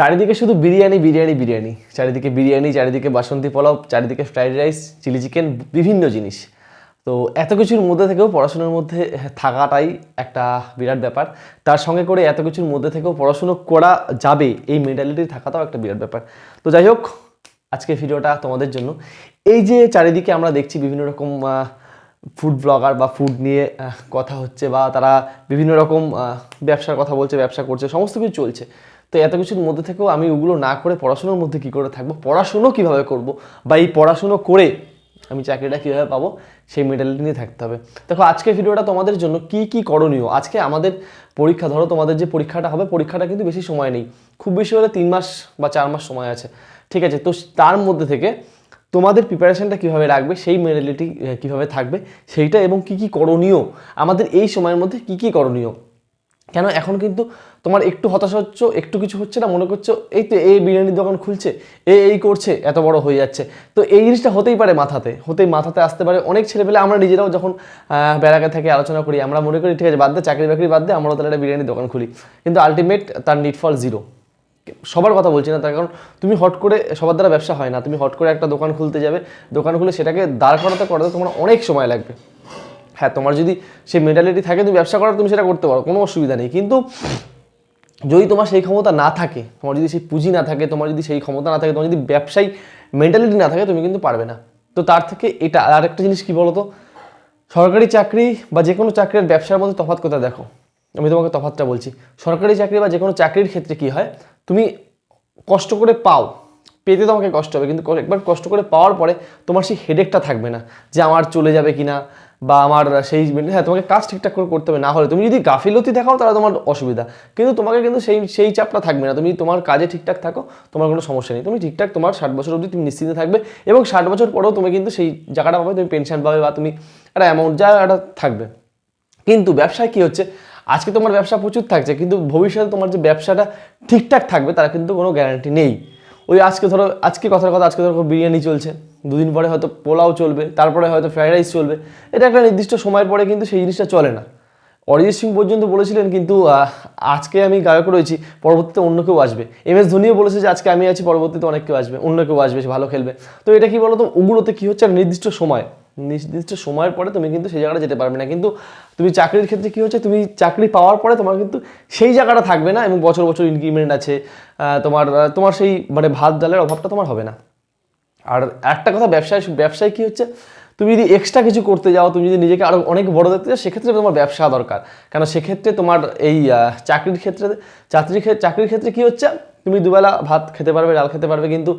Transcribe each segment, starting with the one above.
চারিদিকে শুধু বিরিয়ানি বিরিয়ানি বিরিয়ানি। চারিদিকে বিরিয়ানি, চারিদিকে বাসন্তী পোলাও, চারিদিকে ফ্রাইড রাইস, চিলি চিকেন, বিভিন্ন জিনিস। তো এত কিছুর মধ্যে থেকেও পড়াশোনার মধ্যে থাকাটাই একটা বিরাট ব্যাপার। তার সঙ্গে করে এত কিছুর মধ্যে থেকেও পড়াশুনো করা যাবে, এই মেন্টালিটি থাকাটাও একটা বিরাট ব্যাপার। তো যাই হোক আজকে ভিডিওটা তোমাদের জন্য। এই যে চারিদিকে আমরা দেখছি বিভিন্ন রকম ফুড ব্লগার বা ফুড নিয়ে কথা হচ্ছে বা তারা বিভিন্ন রকম ব্যবসার কথা বলছে, ব্যবসা করছে, সমস্ত কিছু চলছে। তো এত কিছুর মধ্যে থেকেও আমি ওগুলো না করে পড়াশোনার মধ্যে কী করে থাকব? পড়াশুনো কীভাবে করব? বা এই পড়াশুনো করে আমি চাকরিটা কীভাবে পাবো? সেই মেন্টালিটি নিয়ে থাকতে হবে। দেখো, আজকের ভিডিওটা তোমাদের জন্য কি কি করণীয়? আজকে আমাদের পরীক্ষা, ধরো তোমাদের যে পরীক্ষাটা হবে, পরীক্ষাটা কিন্তু বেশি সময় নেই। খুব বেশি হলে তিন মাস বা চার মাস সময় আছে। ঠিক আছে, তো তার মধ্যে থেকে তোমাদের প্রিপারেশনটা কীভাবে রাখবে, সেই মেন্টালিটি কীভাবে থাকবে, সেইটা এবং কি কি করণীয়? আমাদের এই সময়ের মধ্যে কি কি করণীয়? কেন? এখন কিন্তু তোমার একটু হতাশা হচ্ছে, একটু কিছু হচ্ছে না, মনে করছ, এই তো এই বিরিয়ানির দোকান খুলছে, এ এই করছে, এত বড় হয়ে যাচ্ছে। তো এই জিনিসটা হতেই পারে মাথাতে, হতেই মাথাতে আসতে পারে। অনেক ছেলেপেলে আমরা নিজেরাও যখন বেড়াকে থেকে আলোচনা করি, আমরা মনে করি, ঠিক আছে, বাদ দে, চাকরি বাকরি বাদ দে, আমরাও তাহলে একটা বিরিয়ানির দোকান খুলি। কিন্তু আলটিমেট তার নিট ফল জিরো সবার কথা বলছি না, তার কারণ তুমি হট করে, সবার দ্বারা ব্যবসা হয় না। তুমি হট করে একটা দোকান খুলতে যাবে, দোকান খুলে সেটাকে দাঁড় করাতে করাতে তোমার অনেক সময় লাগবে। হ্যাঁ তোমার যদি সেই মেন্টালিটি থাকে, তুমি ব্যবসা করার তুমি সেটা করতে পারো, কোনো অসুবিধা নেই। কিন্তু যদি তোমার সেই ক্ষমতা না থাকে, তোমার যদি সেই পুঁজি না থাকে, তোমার যদি সেই ক্ষমতা না থাকে, তোমার যদি ব্যবসায়ী মেন্টালিটি না থাকে, তুমি কিন্তু পারবে না। তো তার থেকে এটা, আর একটা জিনিস কি তো সরকারি চাকরি বা যে কোনো চাকরির ব্যবসার মধ্যে তফাৎ কোথায় দেখো। আমি তোমাকে তফাৎটা বলছি। সরকারি চাকরি বা যে কোনো চাকরির ক্ষেত্রে কি হয়? তুমি কষ্ট করে পাও, পেতে তোমাকে কষ্ট হবে, কিন্তু একবার কষ্ট করে পাওয়ার পরে তোমার সেই হেডেকটা থাকবে না যে আমার চলে যাবে কিনা বা আমার সেই হ্যাঁ তোমাকে কাজ ঠিকঠাক করে করতে হবে, না হলে তুমি যদি গাফিলতি দেখাও তাহলে তোমার অসুবিধা। কিন্তু তোমাকে কিন্তু সেই সেই চাপটা থাকবে না। তুমি তোমার কাজে ঠিকঠাক থাকো, তোমার কোনো সমস্যা নেই। তুমি ঠিকঠাক তোমার ষাট বছর অবধি তুমি নিশ্চিন্তে থাকবে এবং ষাট বছর পরেও তুমি কিন্তু সেই জায়গাটা পাবে, তুমি পেনশন পাবে বা তুমি একটা অ্যামাউন্ট যা একটা থাকবে। কিন্তু ব্যবসায় কী হচ্ছে? আজকে তোমার ব্যবসা প্রচুর থাকছে, কিন্তু ভবিষ্যতে তোমার যে ব্যবসাটা ঠিকঠাক থাকবে, তার কিন্তু কোনো গ্যারান্টি নেই। ওই আজকে ধরো, আজকে কথার কথা, আজকে ধরো বিরিয়ানি চলছে। দুদিন পরে হয়তো পোলাও চলবে, তারপরে হয়তো ফ্রাইড রাইস চলবে। এটা একটা নির্দিষ্ট সময়ের পরে কিন্তু সেই জিনিসটা চলে না। অরিজিৎ সিং পর্যন্ত বলেছিলেন কিন্তু আজকে আমি গায়ক রয়েছি, পরবর্তীতে অন্য কেউ আসবে। এম এস ধোনিও বলেছে যে, আজকে আমি আছি, পরবর্তীতে অনেক কেউ আসবে, অন্য কেউ আসবে ভালো খেলবে। তো এটা কি বলতো ওগুলোতে কী হচ্ছে নির্দিষ্ট সময়। নির্দিষ্ট সময়ের পরে তুমি কিন্তু সেই জায়গাটা যেতে পারবে না। কিন্তু তুমি চাকরির ক্ষেত্রে কী হচ্ছে, তুমি চাকরি পাওয়ার পরে তোমার কিন্তু সেই জায়গাটা থাকবে না এবং বছর বছর ইনক্রিমেন্ট আছে তোমার তোমার সেই মানে ভাত ডালের অভাবটা তোমার হবে না। আর একটা কথা, ব্যবসায় ব্যবসায় কি হচ্ছে? তুমি যদি এক্সট্রা কিছু করতে যাও, তুমি যদি নিজেকে আরও অনেক বড় দেখতে চাও সেক্ষেত্রে তোমার ব্যবসা দরকার। কেন সেক্ষেত্রে তোমার এই চাকরির ক্ষেত্রে চাকরির ক্ষেত্রে চাকরির ক্ষেত্রে কি হচ্ছে? তুমি দুবেলা ভাত খেতে পারবে, ডাল খেতে পারবে, কিন্তু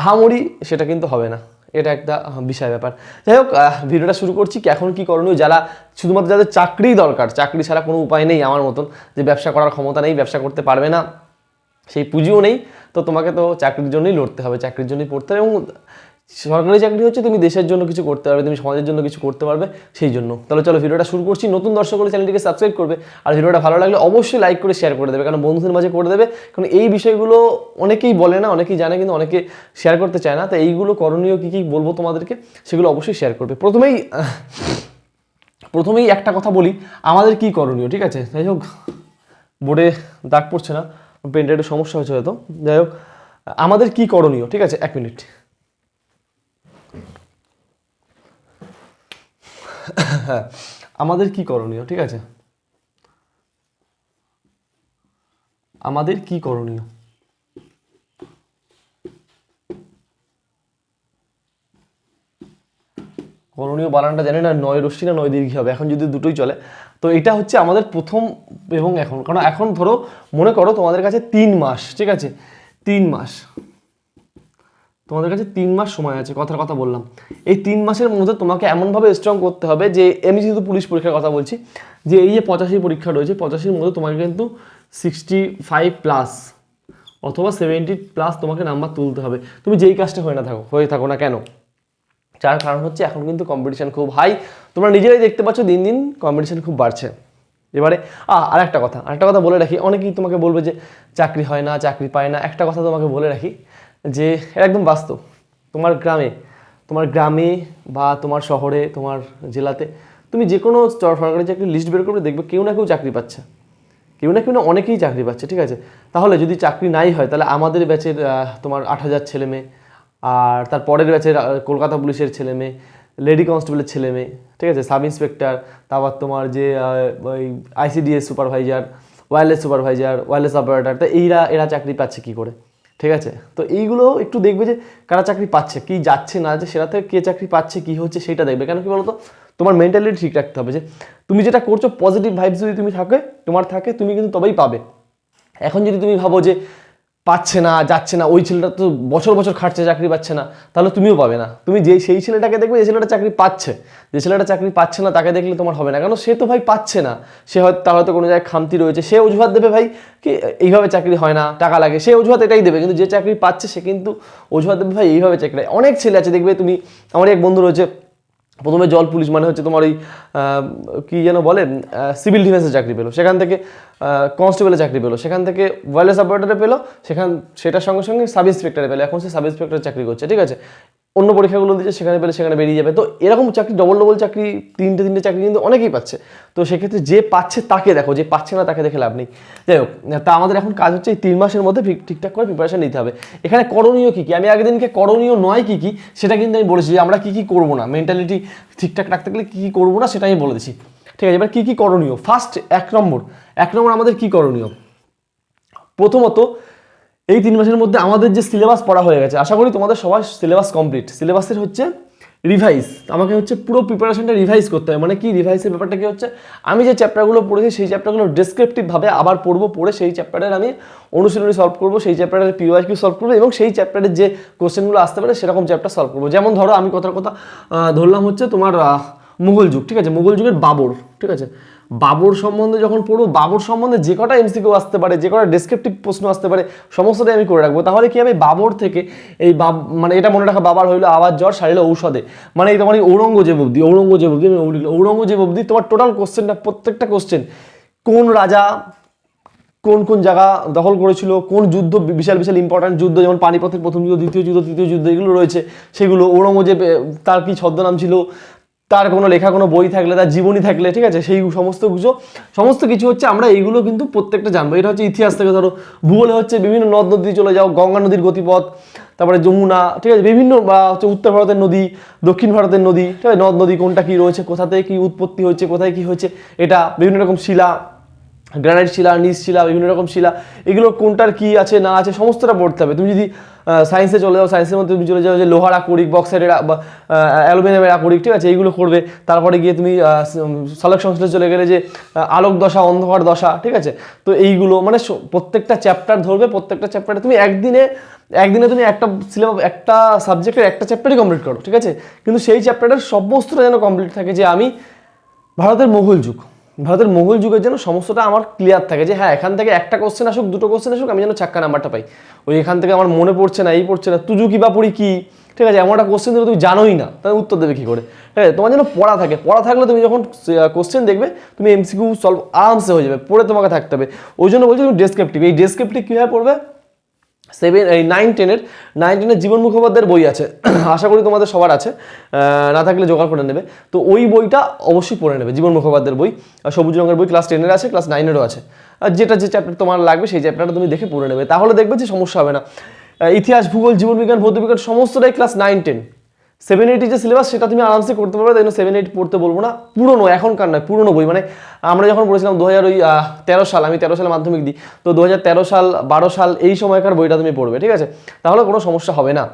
আহামরি সেটা কিন্তু হবে না। এটা একটা বিষয় ব্যাপার। যাই হোক ভিডিওটা শুরু করছি কি, এখন কি করণীয়? যারা, শুধুমাত্র যাদের চাকরি দরকার, চাকরি ছাড়া কোনো উপায় নেই আমার মতন, যে ব্যবসা করার ক্ষমতা নেই, ব্যবসা করতে পারবে না, সেই পুঁজিও নেই। তো তোমাকে তো চাকরির জন্যই লড়তে হবে, চাকরির জন্যই পড়তে হবে এবং সরকারি চাকরি হচ্ছে তুমি দেশের জন্য কিছু করতে পারবে, তুমি সমাজের জন্য কিছু করতে পারবে, সেই জন্য। তাহলে চলো ভিডিওটা শুরু করছি। নতুন দর্শক হলে চ্যানেলটিকে সাবস্ক্রাইব করবে আর ভিডিওটা ভালো লাগলে অবশ্যই লাইক করে শেয়ার করে দেবে, কারণ বন্ধুদের মাঝে করে দেবে, কারণ এই বিষয়গুলো অনেকেই বলে না, অনেকেই জানে কিন্তু অনেকে শেয়ার করতে চায় না। তো এইগুলো করণীয় কী কী বলব তোমাদেরকে সেগুলো অবশ্যই শেয়ার করবে। প্রথমেই প্রথমেই একটা কথা বলি, আমাদের কি করণীয়, ঠিক আছে? যাই হোক, বোর্ডে দাগ পড়ছে না। একটু সমস্যা হয়েছে হয়তো। যাই হোক, আমাদের কি করণীয়? ঠিক আছে, এক মিনিট। আমাদের কি করণীয়? ঠিক আছে। আমাদের কি করণীয়? করণীয় বানানটা জানি না, নয় রশ্মি না নয় দীর্ঘী হবে, এখন যদি দুটোই চলে। তো এটা হচ্ছে আমাদের প্রথম এবং এখন, কারণ এখন ধরো, মনে করো তোমাদের কাছে তিন মাস, ঠিক আছে? তিন মাস। তোমাদের কাছে তিন মাস সময় আছে, কথার কথা বললাম। এই তিন মাসের মধ্যে তোমাকে এমনভাবে স্ট্রং করতে হবে যে, আমি যেহেতু পুলিশ পরীক্ষার কথা বলছি, যে এই যে পঁচাশি পরীক্ষা রয়েছে, পঁচাশির মধ্যে তোমাকে কিন্তু সিক্সটি ফাইভ প্লাস অথবা সেভেন্টি প্লাস তোমাকে নাম্বার তুলতে হবে। তুমি যেই কাজটা হয়ে না থাকো, হয়ে থাকো না কেন? যার কারণ হচ্ছে এখন কিন্তু কম্পিটিশান খুব হাই তোমরা নিজেরাই দেখতে পাচ্ছ, দিন দিন কম্পিটিশান খুব বাড়ছে। এবারে আর একটা কথা, আরেকটা কথা বলে রাখি। অনেকেই তোমাকে বলবে যে চাকরি হয় না, চাকরি পায় না। একটা কথা তোমাকে বলে রাখি যে একদম বাস্তব। তোমার গ্রামে তোমার গ্রামে বা তোমার শহরে, তোমার জেলাতে তুমি যে কোনো সরকারি চাকরির লিস্ট বের করবে দেখবে কেউ না কেউ চাকরি পাচ্ছে। কেউ না কেউ না অনেকেই চাকরি পাচ্ছে, ঠিক আছে? তাহলে যদি চাকরি নাই হয়, তাহলে আমাদের ব্যাচের তোমার আট হাজার ছেলে মেয়ে আর তার পরের ব্যাচের আহ, কলকাতা পুলিশের ছেলে মেয়ে লেডি কনস্টেবলের ছেলে মেয়ে ঠিক আছে? সাব ইন্সপেক্টর তারপর তোমার যে ওই ICDS supervisor wireless supervisor wireless operator তো এইরা এরা চাকরি পাচ্ছে কি করে? ঠিক আছে? তো এইগুলো একটু দেখবে যে কারা চাকরি পাচ্ছে কি যাচ্ছে না যাচ্ছে সেটা থেকে কে চাকরি পাচ্ছে কি হচ্ছে সেটা দেখবে। কেন কি বলতো? তোমার মেন্টালিটি ঠিক রাখতে হবে যে তুমি যেটা করছ পজিটিভ ভাইবস যদি তুমি থাকে তোমার থাকে তুমি কিন্তু তবেই পাবে। এখন যদি তুমি ভাবো যে পাচ্ছে না, যাচ্ছে না, ওই ছেলেটা তো বছর বছর খাটছে, চাকরি পাচ্ছে না। তাহলে তুমিও পাবে না। তুমি যে সেই ছেলেটাকে দেখবে, যে ছেলেটা চাকরি পাচ্ছে। যে ছেলেটা চাকরি পাচ্ছে না, তাকে দেখলে তোমার হবে না। কেন সে তো ভাই পাচ্ছে না। সে হয়তো, তার হয়তো কোনো জায়গায় খামতি রয়েছে। সে অজুহাত দেবে ভাই কি, এইভাবে চাকরি হয় না, টাকা লাগে। সে অজুহাত এটাই দেবে। কিন্তু যে চাকরি পাচ্ছে, সে কিন্তু অজুহাত দেবে ভাই, এইভাবে চাকরি। অনেক ছেলে আছে, দেখবে তুমি, আমার এক বন্ধু রয়েছে প্রথমে জল পুলিশ মানে হচ্ছে তোমার ওই কী যেন বলে সিভিল ডিফেন্সের চাকরি পেল। সেখান থেকে কনস্টেবলের চাকরি পেল। সেখান থেকে ওয়ারলেস অপারেটারে পেল। সেখান, সেটার সঙ্গে সঙ্গে সাব ইন্সপেক্টরে পেল। এখন সে সাব ইন্সপেক্টর চাকরি করছে, ঠিক আছে? অন্য পরীক্ষাগুলো দিচ্ছে, সেখানে পেলে সেখানে বেরিয়ে যাবে। তো এরকম চাকরি ডবল ডবল চাকরি, তিনটে তিনটে চাকরি কিন্তু অনেকেই পাচ্ছে। তো সেক্ষেত্রে যে পাচ্ছে তাকে দেখো, যে পাচ্ছে না তাকে দেখে লাভ নেই। যাই হোক, তা আমাদের এখন কাজ হচ্ছে এই তিন মাসের মধ্যে ঠিকঠাক করে প্রিপারেশন নিতে হবে। এখানে করণীয় কী কী? আমি আগের দিনকে করণীয় নয় কী কী, সেটা কিন্তু আমি বলেছি যে আমরা কী কী করব না। মেন্টালিটি ঠিকঠাক রাখতে গেলে কী কী করব না, সেটা আমি বলে দিচ্ছি। ঠিক আছে, এবার কী কী করণীয়? ফার্স্ট এক নম্বর। এক নম্বর আমাদের কী করণীয়? প্রথমত এই তিন মাসের মধ্যে আমাদের যে সিলেবাস পড়া হয়ে গেছে, আশা করি তোমাদের সবার সিলেবাস কমপ্লিট সিলেবাসের হচ্ছে রিভাইজ আমাকে হচ্ছে পুরো প্রিপারেশনটা রিভাইজ করতে হবে। মানে কি রিভাইসের ব্যাপারটা কি হচ্ছে? আমি যে চ্যাপ্টারগুলো পড়েছি, সেই চ্যাপ্টারগুলো ডেসক্রিপটিভভাবে আবার পড়ব, পড়ে সেই চ্যাপ্টারের আমি অনুশীলনী সলভ করব, সেই চ্যাপ্টারের পিওয়াই কিউ সলভ করব এবং সেই চ্যাপ্টারের যে কোশ্চেনগুলো আসতে পারে, সেরকম চ্যাপ্টার সলভ করব। যেমন ধরো, আমি কথার কথা ধরলাম হচ্ছে তোমার মুঘল যুগ, ঠিক আছে? মুঘল যুগের বাবর, ঠিক আছে? বাবর সম্বন্ধে যখন পড়ব, বাবর সম্বন্ধে যে কটা এমসিকিউ আসতে পারে, যে কটা ডেসক্রিপটিভ প্রশ্ন আসতে পারে, সমস্তটাই আমি করে রাখব। তাহলে কি হবে? বাবর থেকে এই বাব মানে এটা মনে রাখা বাবার হইল আবার জ্বর, সারিল ঔষধে। মানে এই তোমার এই ঔরঙ্গজেব অব্দি ঔরঙ্গজেব অব্দি আমি ঔরঙ্গজেব অব্দি তোমার টোটাল কোশ্চেনটা প্রত্যেকটা কোশ্চেন কোন রাজা কোন কোন জায়গা দখল করেছিল, কোন যুদ্ধ বিশাল বিশাল ইম্পর্ট্যান্ট যুদ্ধ, যেমন পানিপথের প্রথম যুদ্ধ, দ্বিতীয় যুদ্ধ, তৃতীয় যুদ্ধ, এগুলো রয়েছে। সেগুলো ঔরঙ্গজেব তার কি ছদ্মনাম ছিল? তার কোনো লেখা, কোনো বই থাকলে, তার জীবনী থাকলে, ঠিক আছে, সেই সমস্ত কিছু সমস্ত কিছু হচ্ছে আমরা এইগুলো কিন্তু প্রত্যেকটা জানব। এটা হচ্ছে ইতিহাস থেকে ধরো, ভূগোলে হচ্ছে বিভিন্ন নদ নদী চলে যাও, গঙ্গা নদীর গতিপথ, তারপরে যমুনা, ঠিক আছে, বিভিন্ন, বা হচ্ছে উত্তর ভারতের নদী, দক্ষিণ ভারতের নদী, ঠিক আছে, নদ নদী কোনটা কী রয়েছে, কোথা থেকে কি উৎপত্তি হয়েছে, কোথায় কী হয়েছে, এটা বিভিন্ন রকম শিলা, গ্রানাইট শিলা, নিজ শিলা, বিভিন্ন রকম শিলা, এগুলো কোনটার কী আছে, না আছে, সমস্তটা পড়তে হবে। তুমি যদি সায়েন্সে চলে যাও সায়েন্সের মধ্যে তুমি চলে যাও যে লোহার আকরিক বক্সাইডের অ্যালুমিনিয়ামের আকরিক ঠিক আছে? এইগুলো করবে। তারপরে গিয়ে তুমি সালক সংশ্লেষে চলে গেলে যে আলোক দশা, অন্ধকার দশা, ঠিক আছে? তো এইগুলো মানে প্রত্যেকটা চ্যাপ্টার ধরবে, প্রত্যেকটা চ্যাপ্টারে তুমি একদিনে একদিনে তুমি একটা সিলেবাস একটা সাবজেক্টের একটা চ্যাপ্টারই কমপ্লিট করো, ঠিক আছে? কিন্তু সেই চ্যাপ্টারের সমস্তটা যেন কমপ্লিট থাকে যে আমি ভারতের মুঘল যুগ। ভারতের মুঘল যুগের জন্য সমস্তটা আমার ক্লিয়ার থাকে যে হ্যাঁ এখান থেকে একটা কোশ্চেন আসুক, দুটো কোশ্চেন আসুক, আমি যেন চাক্কা নাম্বারটা পাই। ওই এখান থেকে আমার মনে পড়ছে না, এই পড়ছে না, তুজু কি বা পড়ি কি? ঠিক আছে, এমন একটা কোশ্চেন তুমি জানোই না, তাহলে উত্তর দেবে কী করে? ঠিক আছে, তোমার যেন পড়া থাকে, পড়া থাকলে তুমি যখন কোশ্চেন দেখবে, তুমি এমসিকিউ সলভ আরামসে হয়ে যাবে, পড়ে তোমাকে থাকতে হবে। ওই জন্য বলছি তুমি ডেসক্রিপটিভ এই ডেসক্রিপটিভ কীভাবে পড়বে? সেভেন, এই নাইন টেনের নাইন টেনের জীবন মুখোপাধ্যায়ের বই আছে। আশা করি তোমাদের সবার আছে। না থাকলে জোগাড় করে নেবে। তো ওই বইটা অবশ্যই পড়ে নেবে, জীবন মুখোপাধ্যায়ের বই। সবুজ রঙের বই ক্লাস টেনের আছে ক্লাস নাইনেরও আছে। আর যেটা যে চ্যাপ্টার তোমার লাগবে, সেই চ্যাপ্টারটা তুমি দেখে পড়ে নেবে। তাহলে দেখবে যে সমস্যা হবে না। ইতিহাস, ভূগোল জীবনবিজ্ঞান ভৌতবিজ্ঞান সমস্তটাই ক্লাস নাইন টেন সেভেন এইটের যে সিলেবাস সেটা তুমি আরামসে করতে পারবে, তাই জন্য সেভেন এইট পড়তে বলব না। পুরনো, এখনকার নয়, পুরনো বই। মানে আমরা যখন পড়েছিলাম দু হাজার ওই তেরো সাল, আমি তেরো সালে মাধ্যমিক দিই, তো দু হাজার তেরো সাল, বারো সাল এই সময়কার বইটা তুমি পড়বে, ঠিক আছে? তাহলে কোনো সমস্যা হবে না।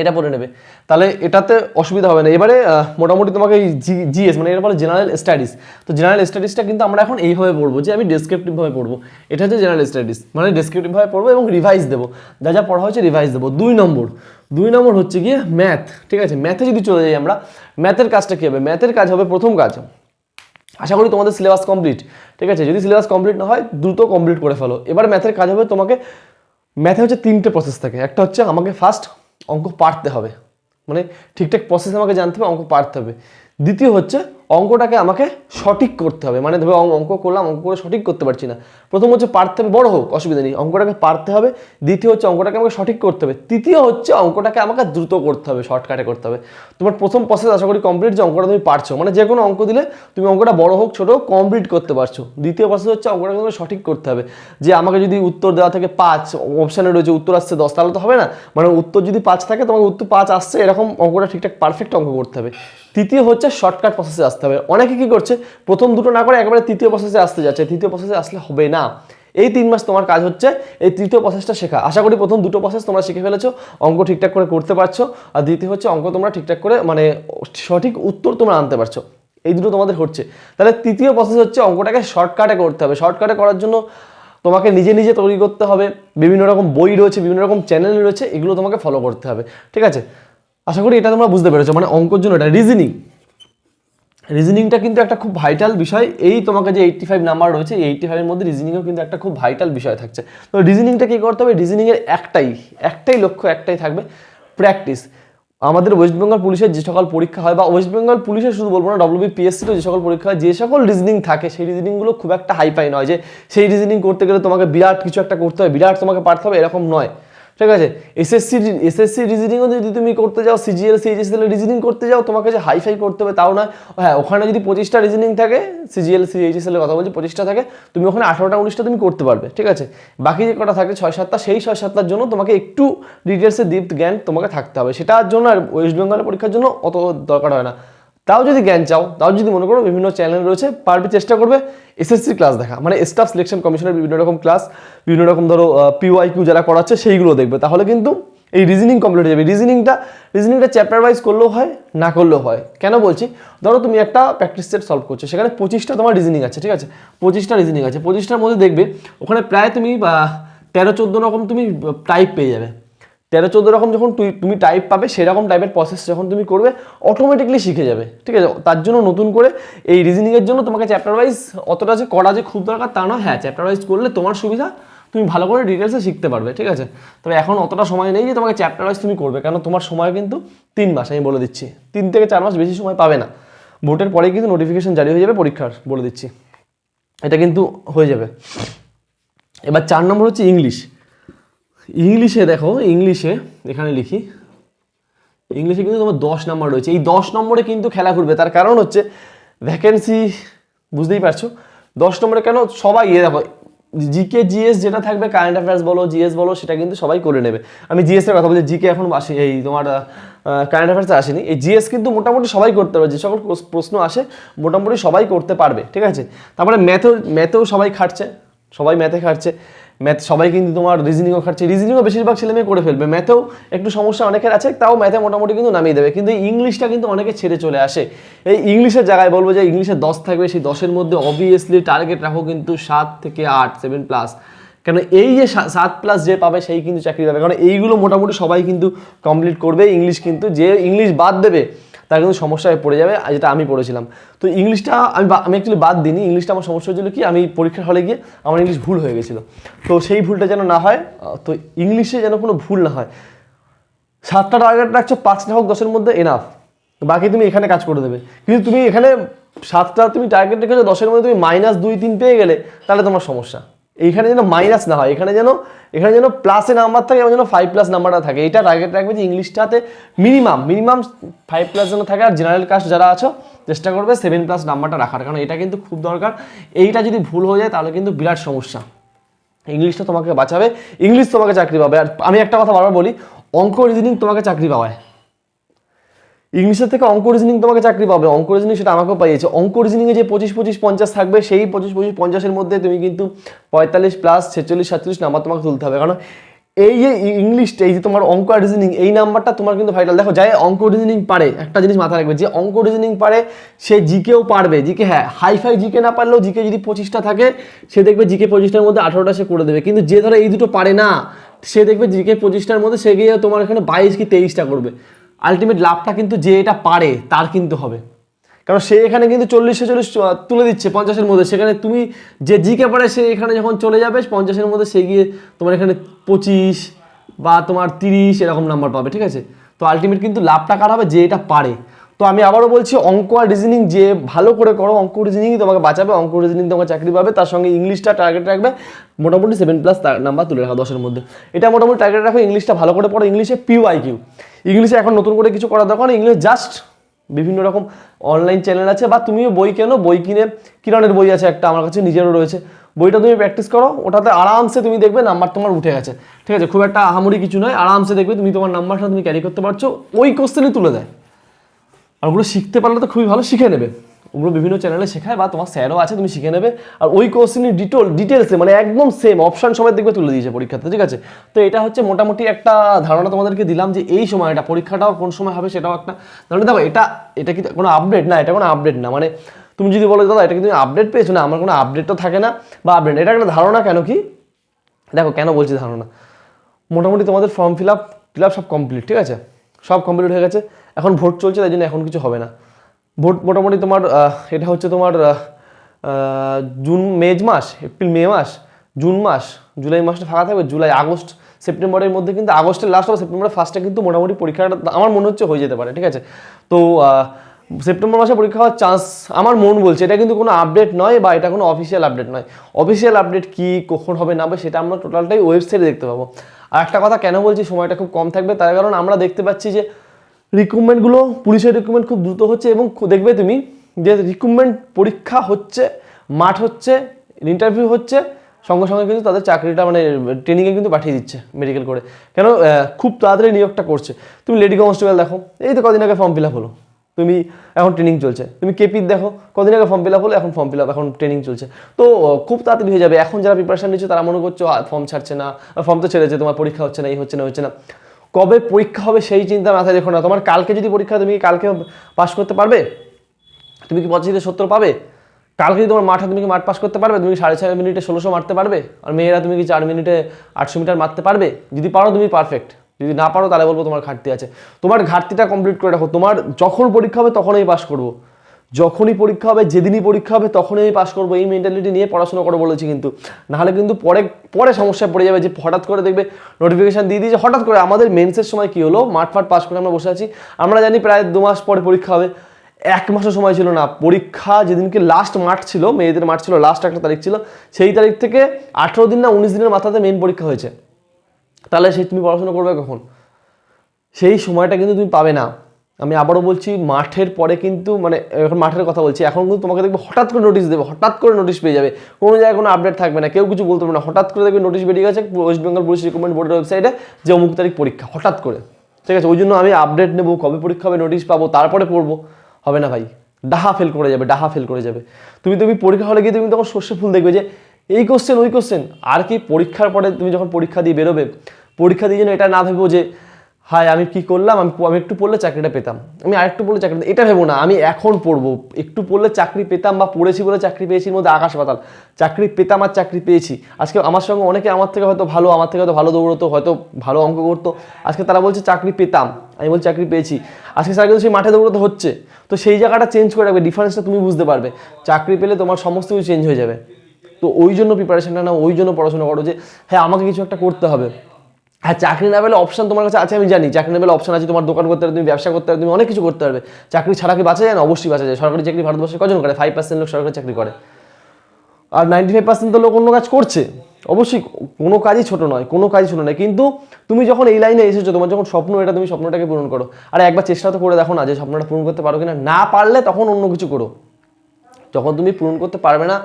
এটা পড়ে নেবে। তাহলে এটাতে অসুবিধা হবে না। এবারে মোটামুটি তোমাকে এই জিএস মানে এর বলে জেনারেল স্টাডিজ তো জেনারেল স্টাডিজটা কিন্তু আমরা এখন এইভাবে পড়ব যে আমি ডেসক্রিপটিভভাবে পড়ব। এটা হচ্ছে জেনারেল স্টাডিজ মানে ডেসক্রিপটিভভাবে পড়ব এবং রিভাইজ দেবো। যা যা পড়া হয়েছে রিভাইজ দেবো। দুই নম্বর দুই নম্বর হচ্ছে গিয়ে ম্যাথ ঠিক আছে? ম্যাথে যদি চলে যাই আমরা ম্যাথের কাজটা কী হবে? ম্যাথের কাজ হবে প্রথম কাজ। আশা করি তোমাদের সিলেবাস কমপ্লিট ঠিক আছে? যদি সিলেবাস কমপ্লিট না হয়, দ্রুত কমপ্লিট করে ফেলো। এবার ম্যাথের কাজ হবে তোমাকে ম্যাথে হচ্ছে তিনটে প্রসেস থাকে। একটা হচ্ছে আমাকে ফার্স্ট অঙ্ক পারতে হবে। মানে ঠিকঠাক প্রসেস আমাকে জানতে হবে অঙ্ক পারতে হবে। দ্বিতীয় হচ্ছে অঙ্কটাকে আমাকে সঠিক করতে হবে। মানে ধরো অঙ্ক- করলাম, অঙ্ক করে সঠিক করতে পারছি না। প্রথম হচ্ছে পারতে হবে বড় হোক, অসুবিধা নেই। অঙ্কটাকে পারতে হবে। দ্বিতীয় হচ্ছে অঙ্কটাকে আমাকে সঠিক করতে হবে। তৃতীয় হচ্ছে অঙ্কটাকে আমাকে দ্রুত করতে হবে শর্টকাটে করতে হবে। তোমার প্রথম প্রসেস আশা করি কমপ্লিট যে অঙ্কটা তুমি পারছ। মানে যে কোনো অঙ্ক দিলে তুমি অঙ্কটা বড় হোক, ছোট হোক কমপ্লিট করতে পারছ। দ্বিতীয় প্রসেস হচ্ছে অঙ্কটাকে তোমাকে সঠিক করতে হবে। যে আমাকে যদি উত্তর দেওয়া থাকে পাঁচ অপশানে রয়েছে উত্তর আসছে দশ, তাহলে তো হবে না। মানে উত্তর যদি পাঁচ থাকে, তোমাকে উত্তর পাঁচ আসছে, এরকম অঙ্কটা ঠিকঠাক পারফেক্ট অঙ্ক করতে হবে। তৃতীয় হচ্ছে শর্টকাট প্রসেসে আসতে হবে। অনেকে কি করছে, প্রথম দুটো না করে একেবারে তৃতীয় প্রসেসে আসতে যাচ্ছে। তৃতীয় প্রসেসে আসলে হবে না। এই তিন মাস তোমার কাজ হচ্ছে, এই তৃতীয় প্রসেসটা শেখা। আশা করি প্রথম দুটো প্রসেস তোমরা শিখে ফেলেছো, অঙ্ক ঠিকঠাক করে করতে পারছ, আর দ্বিতীয় হচ্ছে অঙ্ক তোমরা ঠিকঠাক করে মানে সঠিক উত্তর তোমরা আনতে পারছ। এই দুটো তোমাদের হচ্ছে। তাহলে তৃতীয় প্রসেস হচ্ছে অঙ্কটাকে শর্টকাটে করতে হবে। শর্টকাটে করার জন্য তোমাকে নিজে নিজে তৈরি করতে হবে। বিভিন্ন রকম বই রয়েছে, বিভিন্ন রকম চ্যানেল রয়েছে, এগুলো তোমাকে ফলো করতে হবে। ঠিক আছে? আশা করি এটা তোমরা বুঝতে পেরেছ। মানে অঙ্কর জন্য এটা রিজনিং রিজনিংটা কিন্তু একটা খুব ভাইটাল বিষয়। এই তোমাকে যে এইটটি ফাইভ নাম্বার রয়েছে, এই এইট্টি ফাইভের মধ্যে রিজনিংও কিন্তু একটা খুব ভাইটাল বিষয় থাকছে। তো রিজনিংটা কী করতে হবে? রিজনিংয়ের একটাই একটাই লক্ষ্য, একটাই থাকবে প্র্যাকটিস আমাদের ওয়েস্ট বেঙ্গল পুলিশের যে সকল পরীক্ষা হয়, বা ওয়েস্ট বেঙ্গল পুলিশের শুধু বলব না ডব্লিউবি পিএসসিরও যে সকল পরীক্ষা হয়, যে সকল রিজনিং থাকে, সেই রিজনিংগুলো খুব একটা হাইফাই নয় যে, সেই রিজনিং করতে গেলে তোমাকে বিরাট কিছু একটা করতে হবে, বিরাট তোমাকে পারতে হবে, এরকম নয়। ঠিক আছে? এসএসসি এসএসসি রিজনিংও যদি তুমি করতে যাও সিজিএল সিএইচএসএল রিজনিং করতে যাও তোমাকে যে হাইফাই করতে হবে, তাও নয়। হ্যাঁ ওখানে যদি পঁচিশটা রিজনিং থাকে সিজিএল সিএইচএসএল এর কথা বলছি, পঁচিশটা থাকে, তুমি ওখানে আঠারোটা, উনিশটা তুমি করতে পারবে, ঠিক আছে? বাকি যে কটা থাকে, ছয় সাতটা, সেই ছয় সাতটার জন্য তোমাকে একটু ডিটেলসে দীপ্ত জ্ঞান তোমাকে থাকতে হবে। সেটার জন্য আর ওয়েস্ট বেঙ্গলের পরীক্ষার জন্য অত দরকার হয় না। তাও যদি জ্ঞান চাও, তাও যদি মনে করো বিভিন্ন চ্যানেল রয়েছে পারবে চেষ্টা করবে এসএসসি ক্লাস দেখা। মানে স্টাফ সিলেকশন কমিশনের বিভিন্ন রকম ক্লাস বিভিন্ন রকম ধরো পিওয়াই কিউ যারা করাচ্ছে সেইগুলো দেখবে। তাহলে কিন্তু এই রিজনিং কমপ্লিট হয়ে যাবে। রিজনিংটা রিজনিংটা চ্যাপ্টার ওয়াইজ করলেও হয়, না করলেও হয়। কেন বলছি? ধরো তুমি একটা প্র্যাকটিস সেট সলভ করছ, সেখানে পঁচিশটা তোমার রিজনিং আছে, ঠিক আছে? পঁচিশটা রিজনিং আছে। পঁচিশটার মধ্যে দেখবে, ওখানে প্রায় তুমি তেরো, চোদ্দ রকম তুমি টাইপ পেয়ে যাবে। তেরো চোদ্দ রকম যখন তুমি টাইপ পাবে, সেরকম টাইপের প্রসেস যখন তুমি করবে অটোমেটিকলি শিখে যাবে। ঠিক আছে? তার জন্য নতুন করে এই রিজনিংয়ের জন্য তোমাকে চ্যাপ্টার ওয়াইজ অতটা যে করা যে খুব দরকার তা নয়। হ্যাঁ চ্যাপ্টার ওয়াইজ করলে তোমার সুবিধা, তুমি ভালো করে ডিটেলসে শিখতে পারবে, ঠিক আছে? তবে এখন অতটা সময় নেই যে তোমাকে চ্যাপ্টার ওয়াইজ তুমি করবে কারণ তোমার সময় কিন্তু তিন মাস, আমি বলে দিচ্ছি। তিন থেকে চার মাস বেশি সময় পাবে না। ভোটের পরেই কিন্তু নোটিফিকেশন জারি হয়ে যাবে পরীক্ষার, বলে দিচ্ছি। এটা কিন্তু হয়ে যাবে। এবার চার নম্বর হচ্ছে ইংলিশ ইংলিশে দেখো, ইংলিশে, এখানে লিখি। ইংলিশে কিন্তু তোমার দশ নম্বর রয়েছে। এই দশ নম্বরে কিন্তু খেলা ঘুরবে। তার কারণ হচ্ছে ভ্যাকেন্সি বুঝতেই পারছ? দশ নম্বরে কেন সবাই ইয়ে দেখো জিকে জিএস যেটা থাকবে কারেন্ট অ্যাফেয়ার্স বলো জিএস বলো, সেটা কিন্তু সবাই করে নেবে। আমি জিএস এর কথা বলছি জিকে এখন আসে, এই তোমার কারেন্ট অ্যাফেয়ার্সে আসেনি। এই জিএস কিন্তু মোটামুটি সবাই করতে পারবে, যে সকল প্রশ্ন আসে, মোটামুটি সবাই করতে পারবে, ঠিক আছে? তারপরে ম্যাথেও ম্যাথেও সবাই খাটছে, সবাই ম্যাথে খাটছে। ম্যাথ সবাই কিন্তু তোমার রিজনিংও খাচ্ছে। রিজনিংও বেশিরভাগ ছেলে মেয়ে করে ফেলবে। ম্যাথেও একটু সমস্যা অনেকের আছে, তাও ম্যাথে মোটামুটি কিন্তু নামিয়ে দেবে। কিন্তু ইংলিশটা কিন্তু অনেকে ছেড়ে চলে আসে। এই ইংলিশের জায়গায় বলব যে ইংলিশে দশ থাকবে, সেই দশের মধ্যে অবভিয়াসলি টার্গেট রাখো কিন্তু সাত থেকে আট সেভেন প্লাস কেন এই যে সাত প্লাস যে পাবে, সেই কিন্তু চাকরি পাবে। কারণ এইগুলো মোটামুটি সবাই কিন্তু কমপ্লিট করবে। ইংলিশ কিন্তু যে ইংলিশ বাদ দেবে তার কিন্তু সমস্যায় পড়ে যাবে যেটা আমি পড়েছিলাম। তো ইংলিশটা আমি আমি অ্যাকচুয়ালি বাদ দিইনি, ইংলিশটা আমার সমস্যা হয়েছিল কি, আমি পরীক্ষার হলে গিয়ে আমার ইংলিশ ভুল হয়ে গেছিল। তো সেই ভুলটা যেন না হয় তো ইংলিশে যেন কোনো ভুল না হয়। সাতটা টার্গেট রাখছো, পাঁচটা হোক, দশের মধ্যে এনাফ বাকি তুমি এখানে কাজ করে দেবে। কিন্তু তুমি এখানে সাতটা তুমি টার্গেট রেখেছো, দশের মধ্যে তুমি মাইনাস দুই, তিন পেয়ে গেলে, তাহলে তোমার সমস্যা। এইখানে যেন মাইনাস না হয়, এখানে যেন এখানে যেন প্লাসে নাম্বার থাকে এবং যেন ফাইভ প্লাস নাম্বারটা থাকে। এটা টার্গেট রাখবে যে ইংলিশটাতে মিনিমাম মিনিমাম ফাইভ প্লাস যেন থাকে। আর জেনারেল কাস্ট যারা আছো, চেষ্টা করবে সেভেন প্লাস নাম্বারটা রাখার। কারণ এটা কিন্তু খুব দরকার। এইটা যদি ভুল হয়ে যায়, তাহলে কিন্তু বিরাট সমস্যা। ইংলিশটা তোমাকে বাঁচাবে। ইংলিশ তোমাকে চাকরি পাবে। আর আমি একটা কথা বারবার বলি, অঙ্ক রিজনিং তোমাকে চাকরি পাওয়ায়। ইংলিশের থেকে অঙ্ক রিজনিং তোমাকে চাকরি পাবে। অঙ্ক রিজনিং সেটা আমাকেও পাইয়েছে। অঙ্ক রিজনিংয়ে যে পঁচিশ পঁচিশ পঞ্চাশ থাকবে, সেই পঁচিশ পঁচিশ পঞ্চাশের মধ্যে তুমি কিন্তু পঁয়তাল্লিশ প্লাস ছেচল্লিশ, সাতচল্লিশ নাম্বার তোমাকে তুলতে হবে। কারণ এই যে ইংলিশটা এই যে তোমার অঙ্ক আর রিজনিং এই নাম্বারটা তোমার কিন্তু ভাইটাল দেখো, যাই অঙ্ক রিজনিং পারে, একটা জিনিস মাথায় রাখবে, যে অঙ্ক রিজনিং পারে, সে জিকেও পারবে। জিকে হ্যাঁ হাইফাই জিকে না পারলেও জিকে যদি পঁচিশটা থাকে, সে দেখবে জিকে পঁচিশটার মধ্যে আঠারোটা সে করে দেবে। কিন্তু যে ধরো এই দুটো পারে না, সে দেখবে জিকে পঁচিশটার মধ্যে সে গিয়ে তোমার এখানে বাইশ কি তেইশটা করবে। আলটিমেট লাভটা কিন্তু যে এটা পারে, তার কিন্তু হবে। কারণ সে এখানে কিন্তু চল্লিশে চল্লিশ তুলে দিচ্ছে পঞ্চাশের মধ্যে। সেখানে তুমি যে জিকে পারে, সে এখানে যখন চলে যাবে, পঞ্চাশের মধ্যে সে গিয়ে তোমার এখানে পঁচিশ বা তোমার তিরিশ এরকম নাম্বার পাবে, ঠিক আছে? তো আলটিমেট কিন্তু লাভটা কার হবে? যে এটা পারে। তো আমি আবারও বলছি, অঙ্ক আর রিজনিং যে ভালো করে করো, অঙ্ক রিজনিংই তোমাকে বাঁচাবে, অঙ্ক রিজনিং তোমাকে চাকরি পাবে, তার সঙ্গে ইংলিশটা টার্গেট রাখবে, মোটামুটি সেভেন প্লাস তার নাম্বার তুলে রাখা দশের মধ্যে। এটা মোটামুটি টার্গেট রাখো, ইংলিশটা ভালো করে পড়ো, ইংলিশে পিউ আই কিউ ইংলিশে এখন নতুন করে কিছু করার দরকার ইংলিশ জাস্ট বিভিন্ন রকম অনলাইন চ্যানেল আছে, বা তুমিও বই কেনো, বই কিনে কিরণের বই আছে একটা আমার কাছে নিজেরও রয়েছে। বইটা তুমি প্র্যাকটিস করো, ওটাতে আরামসে তুমি দেখবে নাম্বার তোমার উঠে গেছে। ঠিক আছে, খুব একটা আহামরি কিছু নয়, আরামসে দেখবে তুমি তোমার নাম্বারটা তুমি ক্যারি করতে পারছ, ওই কোশ্চেনই তুলে দেয়। আর ওগুলো শিখতে পারলে তো খুবই ভালো শিখে নেবে। ওগুলো বিভিন্ন চ্যানেলে শেখায় বা তোমার স্যারও আছে, তুমি শিখে নেবে। আর ওই কোশ্চেনের ডিটেল ডিটেলসে মানে একদম সেম অপশান সময় দেখবে তুলে দিয়েছে পরীক্ষাতে, ঠিক আছে? তো এটা হচ্ছে মোটামুটি একটা ধারণা তোমাদেরকে দিলাম যে এই সময় এটা পরীক্ষাটাও কোন সময় হবে সেটাও একটা ধারণা। দেখো, এটা এটা কি কোনো আপডেট না, এটা কোনো আপডেট না। মানে তুমি যদি বলো দাদা, এটা কি তুমি আপডেট পেয়েছ? না, আমার কোনো আপডেট তো থাকে না। বা আপডেট এটা একটা ধারণা কেন কি? দেখো, কেন বলছি ধারণা? মোটামুটি তোমাদের form fill up fill up সব কমপ্লিট ঠিক আছে? সব কমপ্লিট হয়ে গেছে। এখন ভোট চলছে, তাই জন্য এখন কিছু হবে না। ভোট মোটামুটি তোমার এটা হচ্ছে তোমার জুন, মে মাস, এপ্রিল, মে মাস, জুন মাস, জুলাই মাসটা ফাঁকা থাকবে, জুলাই, আগস্ট, সেপ্টেম্বরের মধ্যে কিন্তু আগস্টের লাস্ট বা সেপ্টেম্বরের ফার্স্টে কিন্তু মোটামুটি পরীক্ষাটা আমার মনে হচ্ছে হয়ে যেতে পারে, ঠিক আছে? তো সেপ্টেম্বর মাসে পরীক্ষা হওয়ার চান্স আমার মন বলছে, এটা কিন্তু কোনো আপডেট নয় বা এটা কোনো অফিসিয়াল আপডেট নয়। অফিসিয়াল আপডেট কি, কখন হবে না হবে সেটা আমরা টোটালটাই ওয়েবসাইটে দেখতে পাবো। আর একটা কথা কেন বলছি, সময়টা খুব কম থাকবে, তার কারণ আমরা দেখতে পাচ্ছি যে রিক্রুটমেন্টগুলো পুলিশের রিক্রুটমেন্ট খুব দ্রুত হচ্ছে এবং দেখবে তুমি যে রিক্রুটমেন্ট পরীক্ষা হচ্ছে, মাঠ হচ্ছে ইন্টারভিউ হচ্ছে, সঙ্গে সঙ্গে কিন্তু তাদের চাকরিটা মানে ট্রেনিংয়ে কিন্তু পাঠিয়ে দিচ্ছে মেডিকেল করে। কেন খুব তাড়াতাড়ি নিয়োগটা করছে। তুমি লেডি কনস্টেবল দেখো, এই তো কদিন আগে ফর্ম ফিল আপ হলো। তুমি এখন ট্রেনিং চলছে। তুমি কেপির দেখো, কদিন আগে ফর্ম ফিল আপ হলো, এখন ফর্ম ফিল আপ এখন ট্রেনিং চলছে। তো খুব তাড়াতাড়ি হয়ে যাবে। এখন যারা প্রিপারেশন নিচ্ছে, তারা মনে করছ ফর্ম ছাড়ছে না ফর্ম তো ছেড়েছে, তোমার পরীক্ষা হচ্ছে না, এই হচ্ছে না হচ্ছে না। কবে পরীক্ষা হবে সেই চিন্তা মাথায় রেখো না। তোমার কালকে যদি পরীক্ষা, তুমি কি কালকে পাস করতে পারবে? তুমি কি পঁচাশিতে সত্তর পাবে? কালকে যদি তোমার মাঠে তুমি কি মাঠ পাস করতে পারবে? তুমি কি সাড়ে ছয় মিনিটে ষোলোশো মারতে পারবে? আর মেয়েরা, তুমি কি চার মিনিটে আটশো মিটার মারতে পারবে? যদি পারো, তুমি পারফেক্ট যদি না পারো, তাহলে বলব তোমার ঘাটতি আছে। তোমার ঘাটতিটা কমপ্লিট করে রাখো। তোমার যখন পরীক্ষা হবে, তখনই পাস করব। যখনই পরীক্ষা হবে, যেদিনই পরীক্ষা হবে, তখনই আমি পাশ করব। এই মেন্টালিটি নিয়ে পড়াশোনা করে বলেছি কিন্তু। নাহলে কিন্তু পরে পরে সমস্যায় পড়ে যাবে যে হঠাৎ করে দেখবে নোটিফিকেশন দিয়ে দিয়েছে। হঠাৎ করে আমাদের মেন্সের সময় কী হলো? মাঠ ফাট পাশ করে আমরা বসে আছি। আমরা জানি প্রায় দু মাস পরে পরীক্ষা হবে। এক মাসও সময় ছিল না। পরীক্ষা যেদিনকে লাস্ট মাঠ ছিল, মেয়েদের মাঠ ছিল লাস্ট একটা তারিখ ছিল, সেই তারিখ থেকে আঠেরো দিন না উনিশ দিনের মাথাতে মেন পরীক্ষা হয়েছে। তাহলে সেই তুমি পড়াশোনা করবে কখন? সেই সময়টা কিন্তু তুমি পাবে না। আমি আবারও বলছি, মাঠের পরে কিন্তু মানে এখন মাঠের কথা বলছি, এখন কিন্তু তোমাকে দেখবে হঠাৎ করে নোটিশ দেবে, হঠাৎ করে নোটিশ পেয়ে যাবে। কোনো জায়গায় কোনো আপডেট থাকবে না, কেউ কিছু বলতে পারবে না। হঠাৎ করে দেখবে নোটিশ বেরিয়ে গেছে ওয়েস্ট বেঙ্গল পুলিশ রিক্রুটমেন্ট বোর্ডের ওয়েবসাইটে যে অমুক তারিখ পরীক্ষা, হঠাৎ করে। ঠিক আছে, ওই জন্য আমি আপডেট নেব, কবে পরীক্ষা হবে নোটিশ পাবো, তারপরে পড়ব। হবে না ভাই, ডাহা ফেল করে যাবে, ডাহা ফেল করে যাবে। তুমি তুমি পরীক্ষা হলে গিয়ে তুমি তখন সর্ষে ফুল দেখবে যে, এই কোশ্চেন ওই কোশ্চেন আর কি পরীক্ষার পরে তুমি যখন পরীক্ষা দিয়ে বেরোবে, পরীক্ষা দিয়ে যেন এটা না ভেবো যে হাই, আমি কি করলাম? আমি আমি একটু পড়লে চাকরিটা পেতাম। আমি আরেকটু পড়লে চাকরি, এটা ভেবো না, আমি এখন পড়ব। একটু পড়লে চাকরি পেতাম বা পড়েছি বলে চাকরি পেয়েছি মধ্যে আকাশ পাতাল। চাকরি পেতাম আর চাকরি পেয়েছি। আজকে আমার সঙ্গে অনেকে আমার থেকে হয়তো ভালো, আমার থেকে হয়তো ভালো দৌড়তো, হয়তো ভালো অঙ্ক করতো। আজকে তারা বলছে চাকরি পেতাম, আমি বলছি চাকরি পেয়েছি। আজকে স্যার কিন্তু সেই মাঠে দৌড়তে হচ্ছে। তো সেই জায়গাটা চেঞ্জ করে রাখবে ডিফারেন্সটা তুমি বুঝতে পারবে। চাকরি পেলে তোমার সমস্ত কিছু চেঞ্জ হয়ে যাবে। তো ওই জন্য প্রিপারেশানটা না ওই জন্য পড়াশোনা করো যে হ্যাঁ আমাকে কিছু একটা করতে হবে। হ্যাঁ চাকরি না পেলে অপশন তোমার কাছে আছে, আমি জানি। চাকরি না পেলে অপশন আছে, তোমার দোকান করতে পারবে তুমি ব্যবসা করতে পারবে তুমি অনেক কিছু করতে পারবে। চাকরি ছাড়া কি বাঁচা যায় না? অবশ্যই বাঁচা যায়। সরকারি চাকরি ভারতবর্ষে কজন করে? ফাইভ পার্সেন্ট লোক সরকারি চাকরি করে। আর নাইনটি ফাইভ পার্সেন্ট তো লোক অন্য কাজ করছে। অবশ্যই কোনো কাজই ছোট নয়, কোনো কাজই ছোট নয়। কিন্তু তুমি যখন এই লাইনে এসেছ, তোমার যখন স্বপ্ন এটা, তুমি স্বপ্নটাকে পূরণ করো। আর একবার চেষ্টা তো করে দেখো না যে স্বপ্নটা পূরণ করতে পারো কিনা। না পারলে তখন অন্য কিছু করো। যখন তুমি পূরণ করতে পারবে না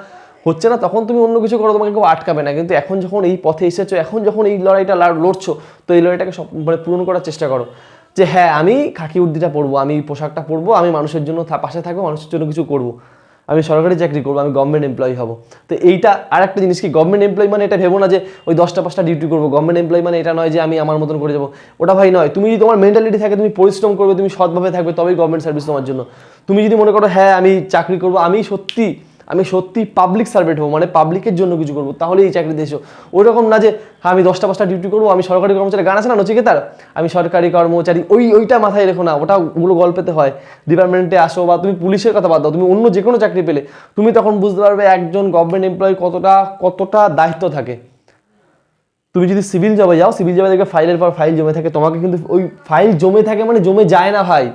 হচ্ছে না, তখন তুমি অন্য কিছু করো, তোমাকে কেউ আটকাবে না। কিন্তু এখন যখন এই পথে এসেছ, এখন যখন এই লড়াইটা লাড়- লড়ছো, তো এই লড়াইটাকে সব মানে পূরণ করার চেষ্টা করো। যে হ্যাঁ আমি খাকি উর্দিটা পরবো, আমি পোশাকটা পরবো, আমি মানুষের জন্য পাশে থাকব, মানুষের জন্য কিছু করব। আমি সরকারি চাকরি করব, আমি গভর্নমেন্ট এমপ্লয়ি হব। তো এইটা আর একটা জিনিস কি গভর্নমেন্ট এমপ্লয়ি মানে এটা ভেবো না যে ওই দশটা পাঁচটা ডিউটি করব। গভর্নমেন্ট এমপ্লয়ি মানে এটা নয় যে আমি আমার মতন করে যাব। ওটা ভাই নয়, তুমি যদি তোমার মেন্টালিটি থাকে, তুমি পরিশ্রম করবে, তুমি সৎভাবে থাকবে, তবেই গভর্নমেন্ট সার্ভিস তোমার জন্য। তুমি যদি মনে করো হ্যাঁ আমি চাকরি করব, আমি সত্যি আমি সত্যি পাবলিক সার্ভেন্ট হব মানে পাবলিকের জন্য কিছু করব তাহলে এই চাকরি দিয়েছ ওই রকম না যে হ্যাঁ আমি দশটা, পাঁচটা ডিউটি করব, আমি সরকারি কর্মচারী, গান আছে না নচিকেতার? আমি সরকারি কর্মচারী, ওই, ওইটা মাথায় রেখো না, ওটা ওগুলো গল্পেতে হয়। ডিপার্টমেন্টে আসো বা তুমি পুলিশের কথা বাদ দাও, তুমি অন্য যে কোনো চাকরি পেলে, তুমি তখন বুঝতে পারবে একজন গভর্নমেন্ট এমপ্লয়ি কতটা কতটা দায়িত্ব থাকে। তুমি যদি সিভিল জবে যাও সিভিল জবে দেখবে ফাইলের পর ফাইল জমে থাকে, তোমাকে কিন্তু ওই ফাইল জমে থাকে মানে জমে যায় না ভাই।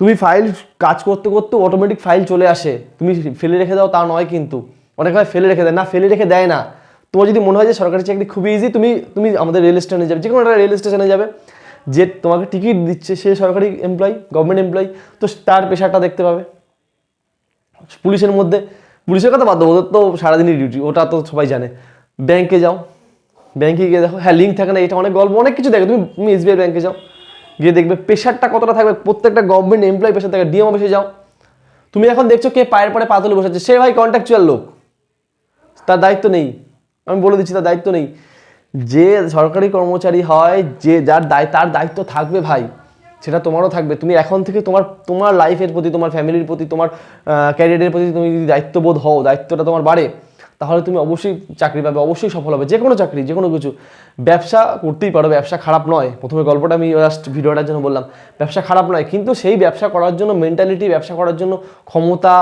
তুমি ফাইল কাজ করতে করতে অটোমেটিক ফাইল চলে আসে। তুমি ফেলে রেখে দাও, তা নয় কিন্তু। অনেক সময় ফেলে রেখে দেয়। না, ফেলে রেখে দেয় না। তোমার যদি মনে হয় যে সরকারি চাকরি খুবই ইজি তুমি তুমি আমাদের রেল স্টেশনে যাবে। যে কোনো একটা রেল স্টেশনে যাবে। যে তোমাকে টিকিট দিচ্ছে, সে সরকারি এমপ্লয়ি গভর্নমেন্ট এমপ্লয়ি তো তার পেশাটা দেখতে পাবে। পুলিশের মধ্যে, পুলিশের কথা বাদ ওদের তো সারাদিনই ডিউটি ওটা তো সবাই জানে। ব্যাংকে যাও ব্যাংকে গিয়ে দেখো হ্যাঁ লিঙ্ক থাকে না, এটা অনেক গল্প, অনেক কিছু দেখো। তুমি তুমি এসবিআই ব্যাংকে যাও। গিয়ে দেখবে প্রেশারটা কতটা থাকবে? প্রত্যেকটা গভর্নমেন্ট এমপ্লয়ি প্রেশার থাকে ডিএম অফিসে যাও। তুমি এখন দেখছ কে পায়ের পরে পা তুলে বসে আছে। সে ভাই কন্ট্রাকচুয়াল লোক। তার দায়িত্ব নেই। আমি বলে দিচ্ছি, তার দায়িত্ব নেই। যে সরকারি কর্মচারী হয়, যে যার দায়, তার দায়িত্ব থাকবে ভাই। সেটা তোমারও থাকবে। তুমি এখন থেকে তোমার তোমার লাইফের প্রতি, তোমার ফ্যামিলির প্রতি, তোমার ক্যারিয়ারের প্রতি তুমি যদি দায়িত্ববোধ হও, দায়িত্বটা তোমার বাড়ে। তাহলে তুমি অবশ্যই চাকরি পাবে, অবশ্যই সফল হবে, যে কোনো চাকরি, যে কোনো কিছু। ব্যবসা করতেই পারো, ব্যবসা খারাপ নয়। প্রথমে গল্পটা আমি জাস্ট ভিডিওটার জন্য বললাম, ব্যবসা খারাপ নয়, কিন্তু সেই ব্যবসা করার জন্য মেন্টালিটি ব্যবসা করার জন্য ক্ষমতা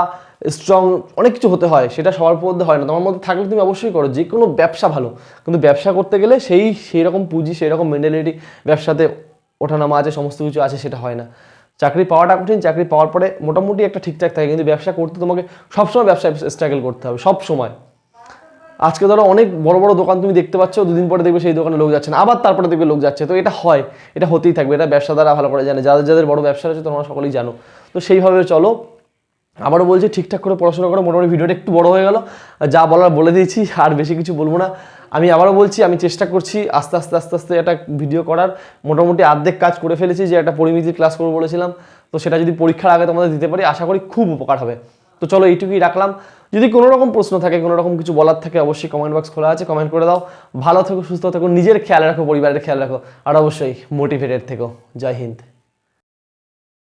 স্ট্রং অনেক কিছু হতে হয়, সেটা সবার মধ্যে হয় না। তোমার মধ্যে থাকলে তুমি অবশ্যই করো, যে কোনো ব্যবসা ভালো, কিন্তু ব্যবসা করতে গেলে সেই সেই রকম পুঁজি সেই রকম মেন্টালিটি ব্যবসাতে ওঠানামা আছে, সমস্ত কিছু আছে, সেটা হয় না। চাকরি পাওয়াটা কঠিন, চাকরি পাওয়ার পরে মোটামুটি একটা ঠিকঠাক থাকে, কিন্তু ব্যবসা করতে তোমাকে সবসময় ব্যবসায় স্ট্রাগল করতে হবে সব সময় আজকে ধরো অনেক বড় বড় দোকান তুমি দেখতে পাচ্ছ, দুদিন পরে দেখবে সেই দোকানে লোক যাচ্ছে না। আবার তারপরে দেখবে লোক যাচ্ছে। তো এটা হয়, এটা হতেই থাকবে, এটা ব্যবসাদারা ভালো করে জানে। যাদের যাদের বড় ব্যবসা আছে তোমরা সকলেই জানো। তো সেইভাবে চলো। আবারও বলছি, ঠিকঠাক করে পড়াশোনা করো। মোটামুটি ভিডিওটা একটু বড় হয়ে গেল। যা বলার বলে দিয়েছি, আর বেশি কিছু বলব না। আমি আবারও বলছি, আমি চেষ্টা করছি আস্তে আস্তে আস্তে আস্তে একটা ভিডিও করার। মোটামুটি অর্ধেক কাজ করে ফেলেছি যে একটা পরিমিতির ক্লাস করব বলেছিলাম। তো সেটা যদি পরীক্ষার আগে তোমাদের দিতে পারি, আশা করি খুব উপকার হবে। তো চলো এইটুকুই রাখলাম। যদি কোনো রকম প্রশ্ন থাকে, কোনো রকম কিছু বলার থাকে, অবশ্যই কমেন্ট বক্স খোলা আছে কমেন্ট করে দাও। ভালো থেকো, সুস্থ থেকো, নিজের খেয়াল রাখো, পরিবারের খেয়াল রাখো, আর অবশ্যই মোটিভেটেড থেকো। জয় হিন্দ।